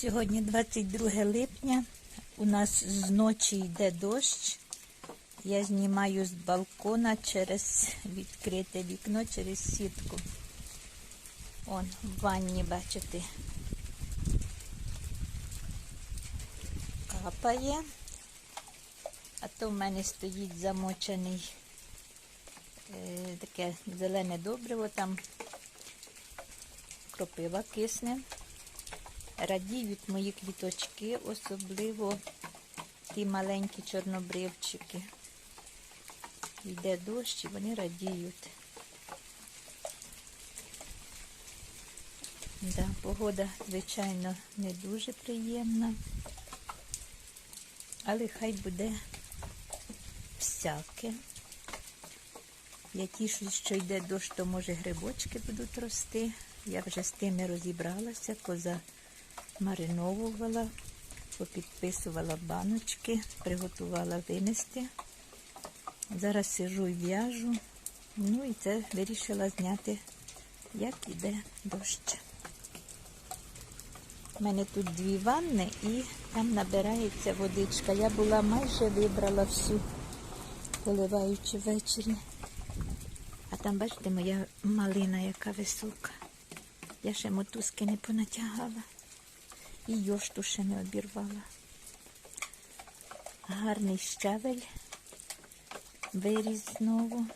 Сьогодні 22 липня. У нас зночі йде дощ. Я знімаю з балкона через відкрите вікно, через сітку. Он в ванні, бачите. Капає. А то в мене стоїть замочений е, таке зелене добриво, там кропива кисне. Радіють мої квіточки, особливо ті маленькі чорнобривчики. Йде дощ і вони радіють. Да, погода, звичайно, не дуже приємна, але хай буде всяке. Я тішусь, що йде дощ, то може грибочки будуть рости. Я вже з тими розібралася, коза мариновувала, попідписувала баночки, приготувала винести. Зараз сижу і в'яжу. Ну і це вирішила зняти, як іде дощ. У мене тут дві ванни і там набирається водичка. Я була майже вибрала всю, поливаючи ввечері. А там, бачите, моя малина, яка висока. Я ще мотузки не понатягала. І йошту ще не обірвала. Гарний щавель. Виріс знову.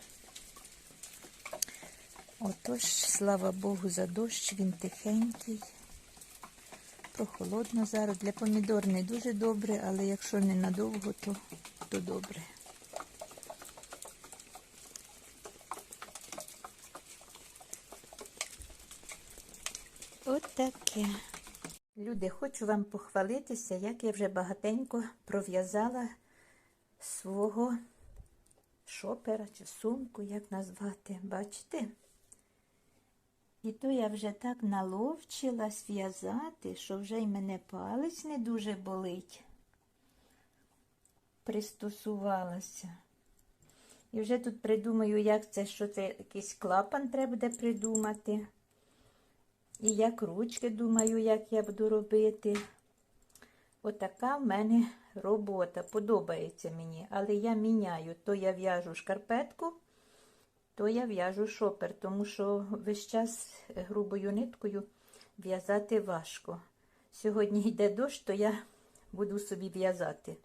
Отож, слава Богу, за дощ, він тихенький. Прохолодно зараз. Для помідор не дуже добре, але якщо не надовго, то, то добре. Отаке. Люди, хочу вам похвалитися, як я вже багатенько пров'язала свого шопера чи сумку, як назвати. Бачите? І то я вже так наловчилась в'язати, що вже й мене палець не дуже болить. Пристосувалася. І вже тут придумаю, як це, що це якийсь клапан треба буде придумати. І як ручки думаю, як я буду робити. Отака в мене робота. Подобається мені. Але я міняю. То я в'яжу шкарпетку, то я в'яжу шопер, тому що весь час грубою ниткою в'язати важко. Сьогодні йде дощ, то я буду собі в'язати.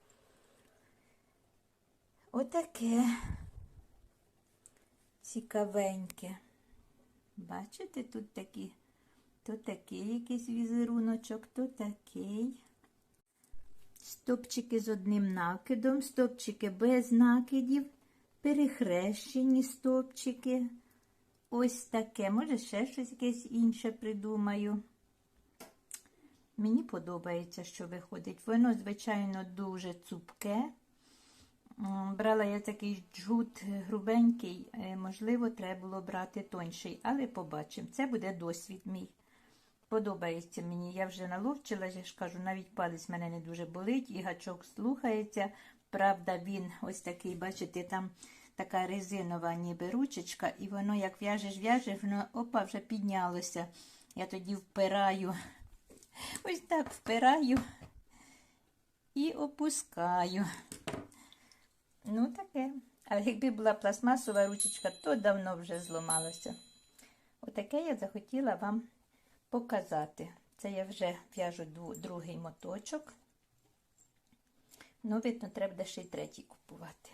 Отаке цікавеньке. Бачите, тут такі. То такий якийсь візеруночок, то такий. Стопчики з одним накидом, стопчики без накидів, перехрещені стопчики. Ось таке. Може, ще щось якесь інше придумаю. Мені подобається, що виходить. Воно, звичайно, дуже цупке. Брала я такий джут грубенький, можливо, треба було брати тонший, але побачимо. Це буде досвід мій. Подобається мені. Я вже наловчила, я ж кажу, навіть палець мене не дуже болить, і гачок слухається. Правда, він ось такий, бачите, там така резинова ніби ручечка, і воно, як в'яжеш, в'яжеш, воно опа, вже піднялося. Я тоді впираю, ось так впираю і опускаю. Ну, таке. Але якби була пластмасова ручечка, то давно вже зламалася. Отаке я захотіла вам показати. Це я вже в'яжу другий моточок. Ну, видно, треба буде ще й третій купувати.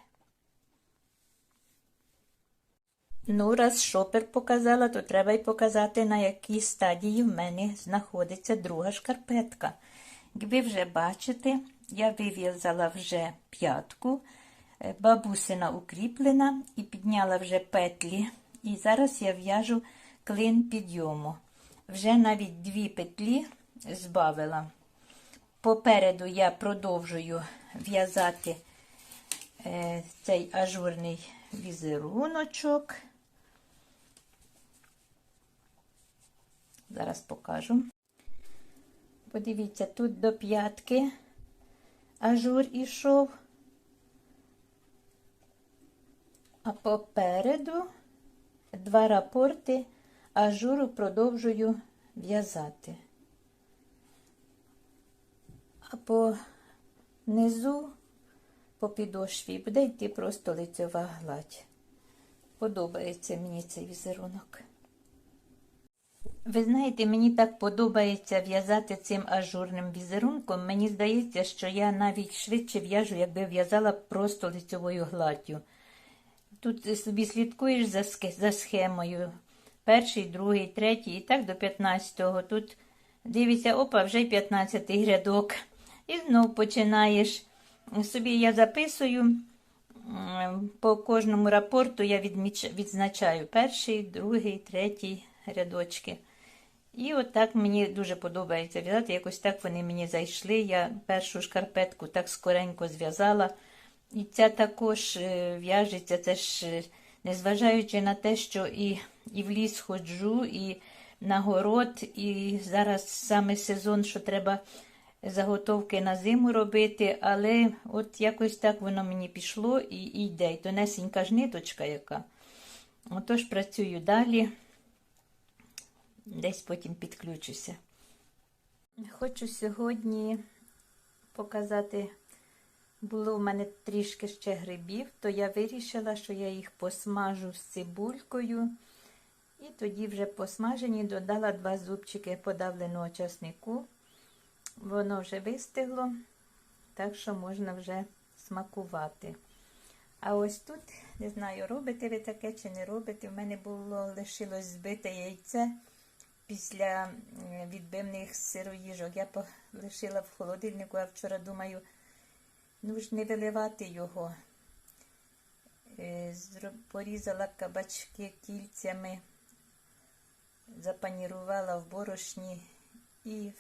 Ну, раз шопер показала, то треба й показати, на якій стадії в мене знаходиться друга шкарпетка. Як ви вже бачите, я вив'язала вже п'ятку, бабусина укріплена і підняла вже петлі. І зараз я в'яжу клин підйому. Вже навіть дві петлі збавила. Попереду я продовжую в'язати е, цей ажурний візеруночок. Зараз покажу. Подивіться, тут до п'ятки ажур ішов, а попереду два рапорти ажуру продовжую в'язати. А по низу, по підошві, буде йти просто лицьова гладь. Подобається мені цей візерунок. Ви знаєте, мені так подобається в'язати цим ажурним візерунком. Мені здається, що я навіть швидше в'яжу, якби в'язала просто лицьовою гладдю. Тут собі слідкуєш за схемою. Перший, другий, третій, і так до 15-го. Тут дивишся, опа, вже 15-й рядок. І знов починаєш. Собі я записую. По кожному рапорту я відміч... відзначаю перший, другий, третій рядочки. І от так мені дуже подобається в'язати. Якось так вони мені зайшли. Я першу шкарпетку так скоренько зв'язала. І ця також е, в'яжеться, це ж е, незважаючи на те, що і, і в ліс ходжу, і на город, і зараз саме сезон, що треба заготовки на зиму робити, але от якось так воно мені пішло і, і йде. І тонесенька ж ниточка яка. Отож працюю далі, десь потім підключуся. Хочу сьогодні показати. Було в мене трішки ще грибів, то я вирішила, що я їх посмажу з цибулькою. І тоді вже посмажені додала два зубчики подавленого часнику. Воно вже вистигло, так що можна вже смакувати. А ось тут, не знаю, робите ви таке чи не робите. В мене було лишилось збите яйце після відбивних сироїжок. Я лишила в холодильнику, а вчора думаю. Ну не виливати його. Е, Порізала кабачки кільцями, запанірувала в борошні і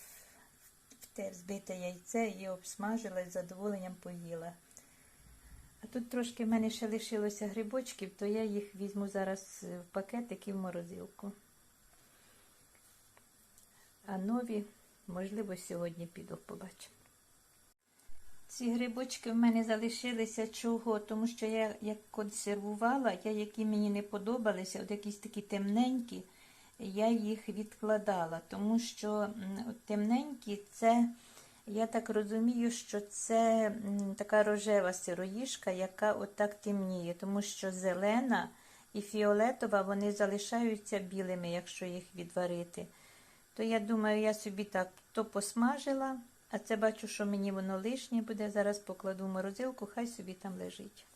в те збите яйце і обсмажила і з задоволенням поїла. А тут трошки в мене ще лишилося грибочків, то я їх візьму зараз в пакетик і в морозилку. А нові, можливо, сьогодні піду побачимо. Ці грибочки в мене залишилися чого? Тому що я як консервувала, я які мені не подобалися, от якісь такі темненькі, я їх відкладала, тому що от темненькі це, я так розумію, що це така рожева сироїжка, яка отак темніє, тому що зелена і фіолетова вони залишаються білими, якщо їх відварити. То я думаю, я собі так то посмажила. А це бачу, що мені воно лишнє буде. Зараз покладу в морозилку, хай собі там лежить.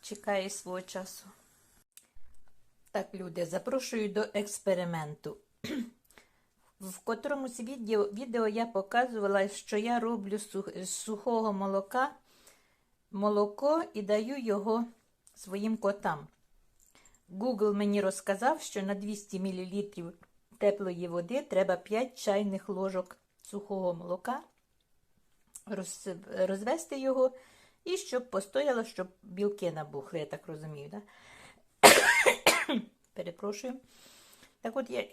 Чекає свого часу. Так, люди, запрошую до експерименту. В котромусь відео, відео я показувала, що я роблю з сухого молока молоко і даю його своїм котам. Google мені розказав, що на 200 мл теплої води треба 5 чайних ложок сухого молока, розвести його і щоб постояло, щоб білки набухли, я так розумію. Да? Перепрошую. Так от я,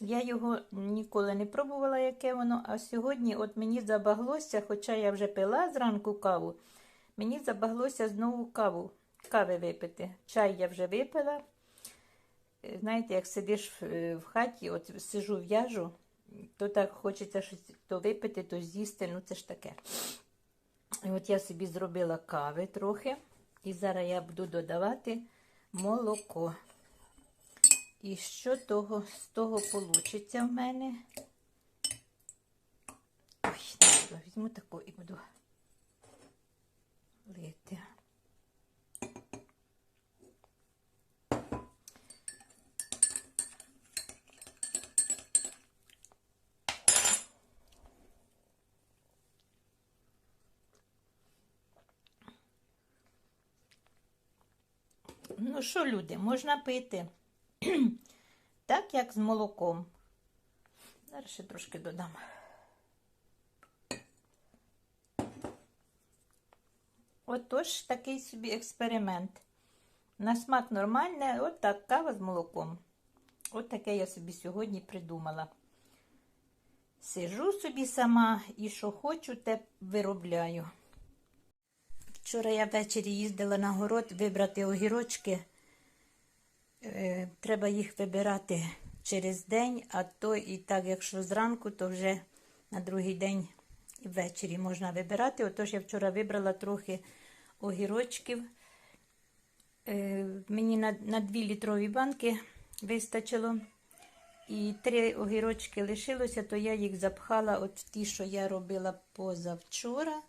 я його ніколи не пробувала, яке воно, а сьогодні от мені забаглося, хоча я вже пила зранку каву, мені забаглося знову каву, кави випити. Чай я вже випила. Е, Знаєте, як сидиш е, в хаті, от сижу в'яжу, то так хочеться щось то випити, то з'їсти, ну це ж таке. І от я собі зробила кави трохи, і зараз я буду додавати молоко. І що того, з того вийде в мене? Ой, візьму таку і буду лити. Ну що, люди, можна пити. так, як з молоком. Зараз ще трошки додам. Отож, такий собі експеримент. На смак нормальне, от так, кава з молоком. От таке я собі сьогодні придумала. Сижу собі сама і що хочу, те виробляю. Вчора я ввечері їздила на город вибрати огірочки. Е, треба їх вибирати через день, а то і так, якщо зранку, то вже на другий день і ввечері можна вибирати. Отож я вчора вибрала трохи огірочків. Е, мені на, на 2 літрові банки вистачило. І три огірочки лишилося, то я їх запхала от ті, що я робила позавчора,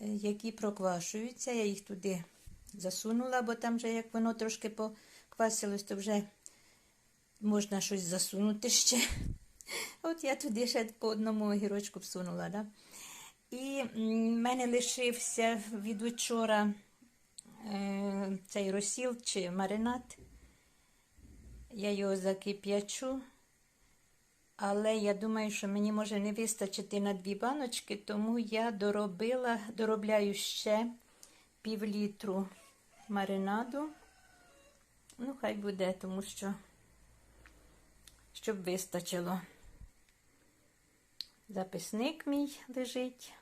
які проквашуються. Я їх туди засунула, бо там вже як воно трошки поквасилось, то вже можна щось засунути ще. От я туди ще по одному огірочку всунула. Да? І в мене лишився від учора е, цей розсіл чи маринад. Я його закип'ячу, але я думаю, що мені може не вистачити на дві баночки, тому я доробила, доробляю ще пів літру маринаду. Ну, хай буде, тому що щоб вистачило. Записник мій лежить.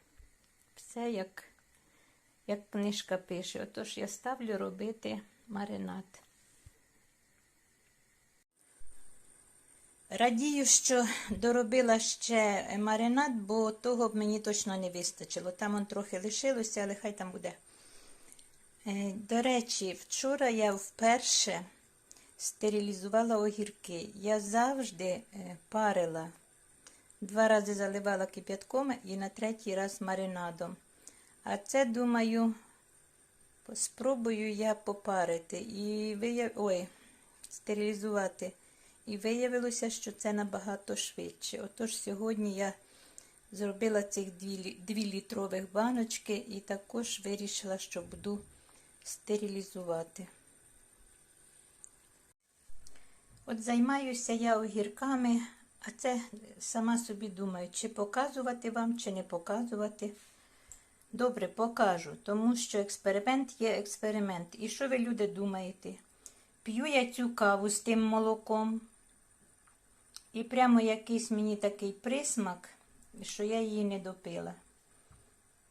Все як, як книжка пише. Отож я ставлю робити маринад. Радію, що доробила ще маринад, бо того б мені точно не вистачило. Там он трохи лишилося, але хай там буде. Е, До речі, вчора я вперше стерилізувала огірки. Я завжди е, парила. Два рази заливала кип'ятком і на третій раз маринадом. А це, думаю, спробую я попарити і вияв... Ой, стерилізувати. І виявилося, що це набагато швидше. Отож, сьогодні я зробила цих дві, дві літрових баночки і також вирішила, що буду стерилізувати. От займаюся я огірками, а це сама собі думаю, чи показувати вам, чи не показувати. Добре, покажу, тому що експеримент є експеримент. І що ви, люди, думаєте? П'ю я цю каву з тим молоком. І прямо якийсь мені такий присмак, що я її не допила.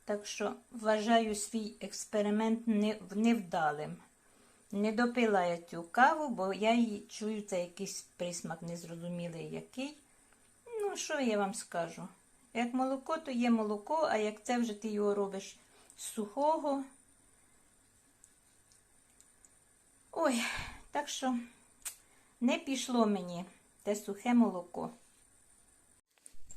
Так що вважаю свій експеримент невдалим. Не допила я цю каву, бо я її чую, це якийсь присмак незрозумілий який. Ну, що я вам скажу? Як молоко, то є молоко, а як це вже ти його робиш з сухого. Ой, так що не пішло мені те сухе молоко.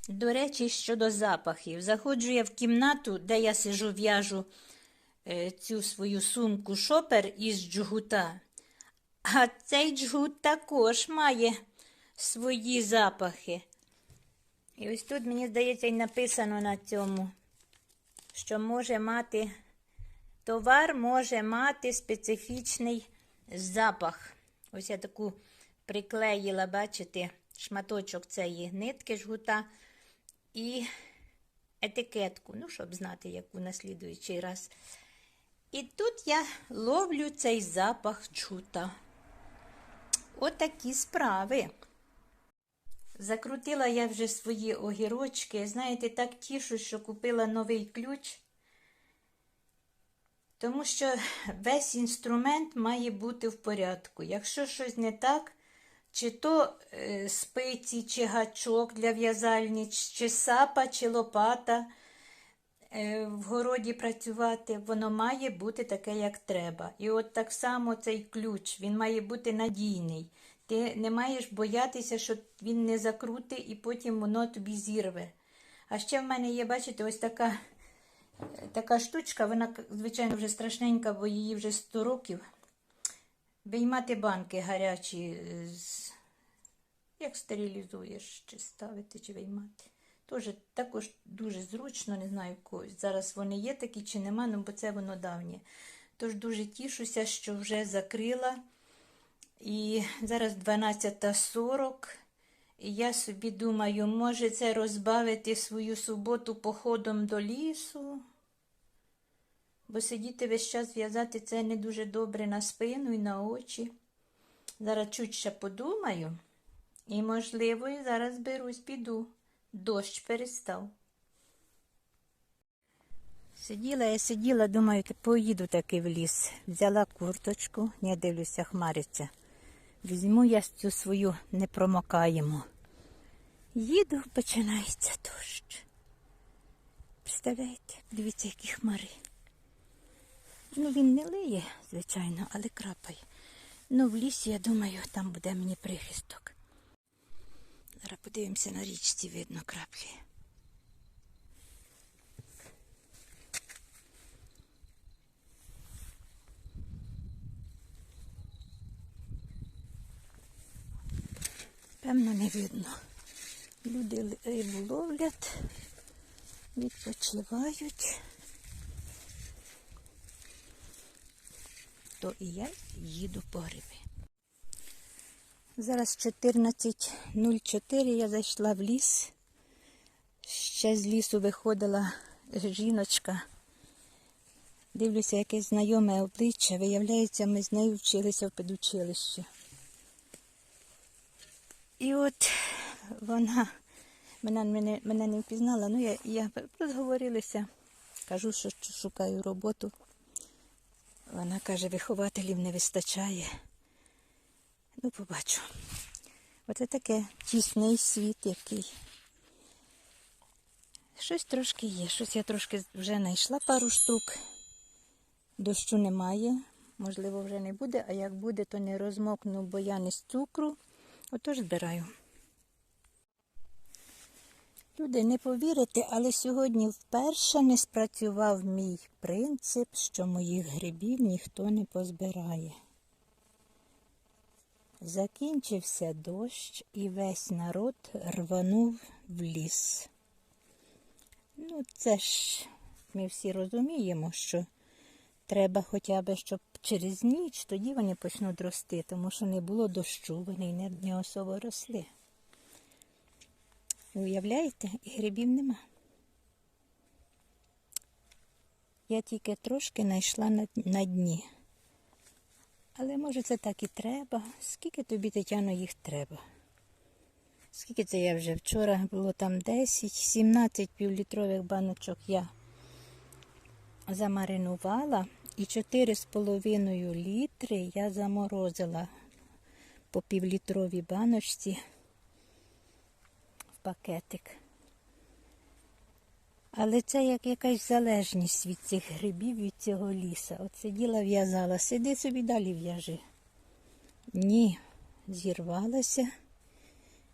До речі, щодо запахів. Заходжу я в кімнату, де я сижу, в'яжу е, цю свою сумку шопер із джгута. А цей джгут також має свої запахи. І ось тут, мені здається, і написано на цьому, що може мати товар може мати специфічний запах. Ось я таку приклеїла, бачите, шматочок цієї нитки жгута і етикетку, ну, щоб знати, яку на слідуючий раз. І тут я ловлю цей запах джгута. Отакі справи. Закрутила я вже свої огірочки. Знаєте, так тішу, що купила новий ключ. Тому що весь інструмент має бути в порядку. Якщо щось не так, чи то е, спиці, чи гачок для в'язальні, чи сапа, чи лопата е, в городі працювати, воно має бути таке, як треба. І от так само цей ключ, він має бути надійний. Ти не маєш боятися, що він не закрути і потім воно тобі зірве. А ще в мене є, бачите, ось така така штучка, вона, звичайно, вже страшненька, бо її вже 100 років. Виймати банки гарячі, з... як стерилізуєш, чи ставити, чи виймати. Тоже, також дуже зручно, не знаю. Зараз вони є такі чи нема, ну, бо це воно давнє. Тож дуже тішуся, що вже закрила. І зараз 12.40. І я собі думаю, може це розбавити свою суботу походом до лісу. Бо сидіти весь час в'язати це не дуже добре на спину і на очі. Зараз чуть ще подумаю. І, можливо, і зараз берусь, піду. Дощ перестав. Сиділа я сиділа, думаю, поїду таки в ліс. Взяла курточку, не дивлюся, хмариться. Візьму я цю свою не промокаємо. Їду, починається дощ. Представляєте? Дивіться, які хмари. Ну, він не лиє, звичайно, але крапає. Ну, в лісі, я думаю, там буде мені прихисток. Зараз подивимося на річці, видно краплі. Певно, не видно. Люди рибу ловлять, відпочивають. То і я їду по гриби. Зараз 14.04 я зайшла в ліс. Ще з лісу виходила жіночка. Дивлюся, якесь знайоме обличчя. Виявляється, ми з нею вчилися в педучилищі. І от вона мене, мене, мене не впізнала. Ну, я, я розговорилися, кажу, що шукаю роботу. Вона каже, вихователів не вистачає. Ну, побачу. Оце таке тісний світ який. Щось трошки є. Щось я трошки вже знайшла пару штук. Дощу немає. Можливо, вже не буде, а як буде, то не розмокну, бо я не з цукру. Отож збираю. Люди, не повірите, але сьогодні вперше не спрацював мій принцип, що моїх грибів ніхто не позбирає. Закінчився дощ і весь народ рванув в ліс. Ну, це ж ми всі розуміємо, що треба хоча б, щоб через ніч тоді вони почнуть рости, тому що не було дощу, вони не, особо росли. Уявляєте, і грибів нема. Я тільки трошки знайшла на, на дні. Але може це так і треба. Скільки тобі, Тетяно, їх треба? Скільки це я вже вчора було там 10, 17 півлітрових баночок я замаринувала і 4,5 літри я заморозила по півлітровій баночці пакетик. Але це як якась залежність від цих грибів, від цього ліса. От сиділа, в'язала, сиди собі далі в'яжи. Ні, зірвалася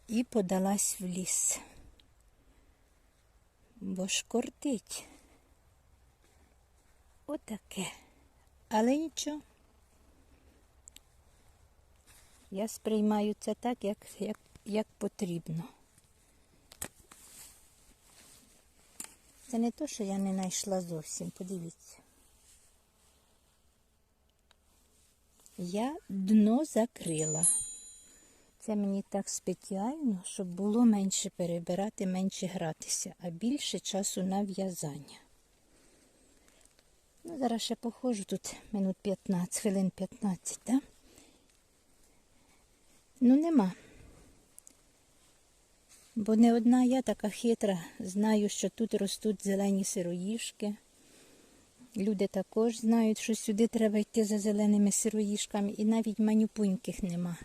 і подалась в ліс. Бо ж кортить. Отаке. Але нічого. Я сприймаю це так, як, як, як потрібно. Це не то, що я не знайшла зовсім, подивіться. Я дно закрила. Це мені так спеціально, щоб було менше перебирати, менше гратися, а більше часу на в'язання. Ну, зараз ще походжу тут минут 15, хвилин 15, так? Да? Ну, нема. Бо не одна я така хитра, знаю, що тут ростуть зелені сироїшки. Люди також знають, що сюди треба йти за зеленими сироїшками, і навіть манюпуньких нема.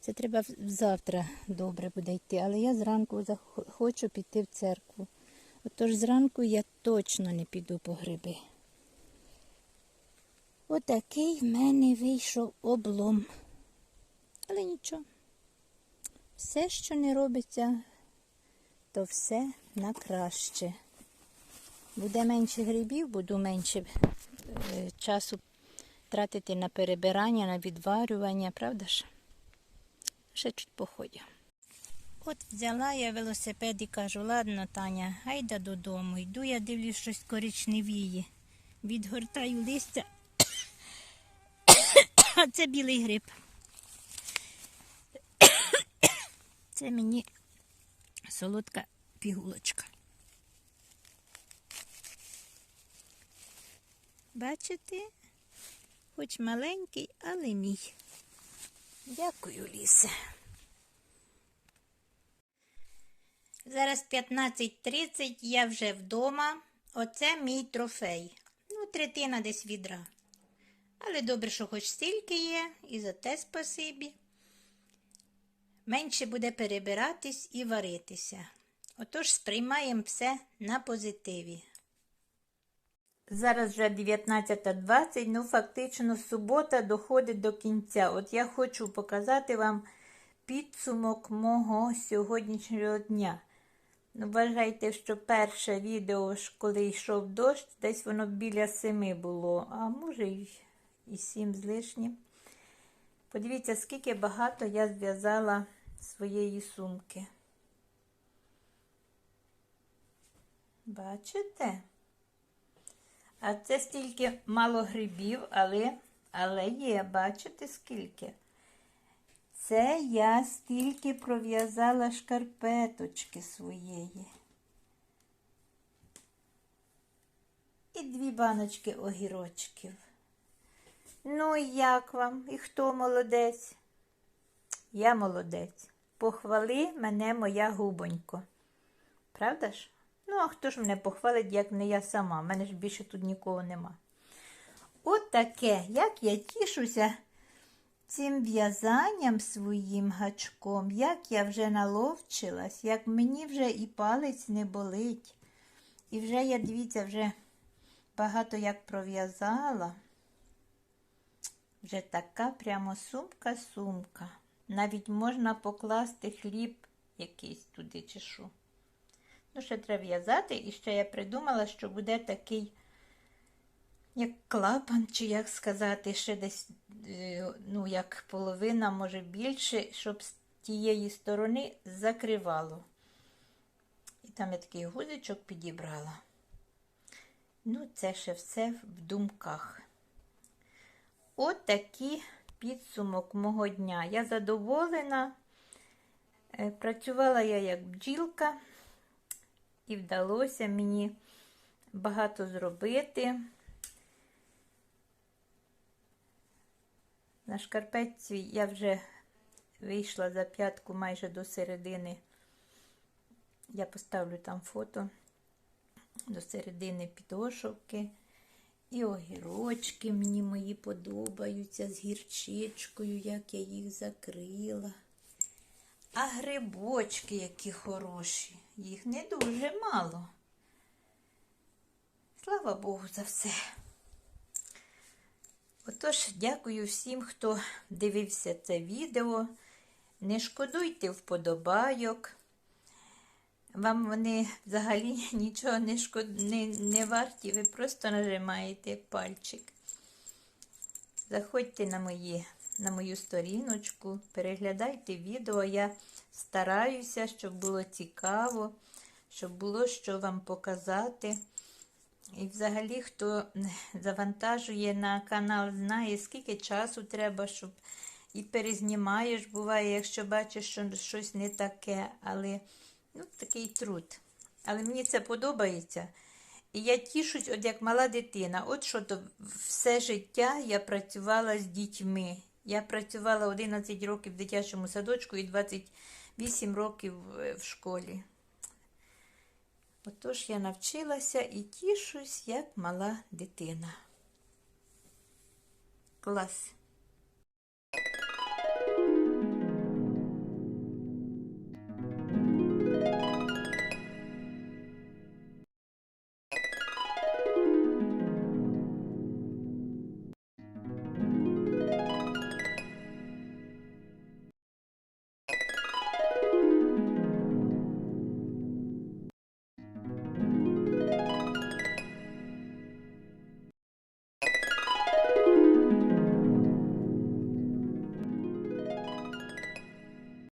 Це треба завтра добре буде йти, але я зранку хочу піти в церкву. Отож зранку я точно не піду по гриби. Отакий в мене вийшов облом. Але нічого. Все, що не робиться, то все на краще. Буде менше грибів, буду менше е, часу тратити на перебирання, на відварювання, правда ж? Ще чуть походю. От взяла я велосипед і кажу, ладно, Таня, гайда додому. Йду, я дивлюсь щось коричневіє. Відгортаю листя. А це білий гриб. Це мені солодка пігулочка. Бачите? Хоч маленький, але мій. Дякую, Лісе. Зараз 15.30, я вже вдома. Оце мій трофей. Ну, третина десь відра. Але добре, що хоч стільки є, і за те спасибі. Менше буде перебиратись і варитися. Отож, сприймаємо все на позитиві. Зараз вже 19.20, ну фактично субота доходить до кінця. От я хочу показати вам підсумок мого сьогоднішнього дня. Ну, вважайте, що перше відео, коли йшов дощ, десь воно біля семи було, а може і, сім з лишнім. Подивіться, скільки багато я зв'язала своєї сумки. Бачите? А це стільки мало грибів, але, але є, бачите, скільки? Це я стільки пров'язала шкарпеточки своєї. І дві баночки огірочків. Ну, і як вам? І хто молодець? Я молодець. Похвали мене моя губонько. Правда ж? Ну, а хто ж мене похвалить, як не я сама? У мене ж більше тут нікого нема. От таке, як я тішуся цим в'язанням своїм гачком, як я вже наловчилась, як мені вже і палець не болить. І вже я, дивіться, вже багато як пров'язала. Вже така прямо сумка-сумка. Навіть можна покласти хліб якийсь туди чи що. Ну, ще треба в'язати, і ще я придумала, що буде такий, як клапан, чи як сказати, ще десь, е, ну, як половина, може більше, щоб з тієї сторони закривало. І там я такий гузичок підібрала. Ну, це ще все в думках. От такий підсумок мого дня. Я задоволена. Е, Працювала я як бджілка, і вдалося мені багато зробити. На шкарпетці я вже вийшла за п'ятку майже до середини. Я поставлю там фото до середини підошовки. І огірочки мені мої подобаються з гірчичкою, як я їх закрила. А грибочки які хороші, їх не дуже мало. Слава Богу за все. Отож, дякую всім, хто дивився це відео. Не шкодуйте вподобайок. Вам вони взагалі нічого не шкод... не, не варті, ви просто нажимаєте пальчик. Заходьте на, мої, на мою сторіночку, переглядайте відео. Я стараюся, щоб було цікаво, щоб було що вам показати. І взагалі, хто завантажує на канал, знає, скільки часу треба, щоб і перезнімаєш, буває, якщо бачиш, що щось не таке, але ну, такий труд. Але мені це подобається. І я тішусь, от як мала дитина. От що то все життя я працювала з дітьми. Я працювала 11 років в дитячому садочку і 28 років в школі. Отож я навчилася і тішусь, як мала дитина. Клас.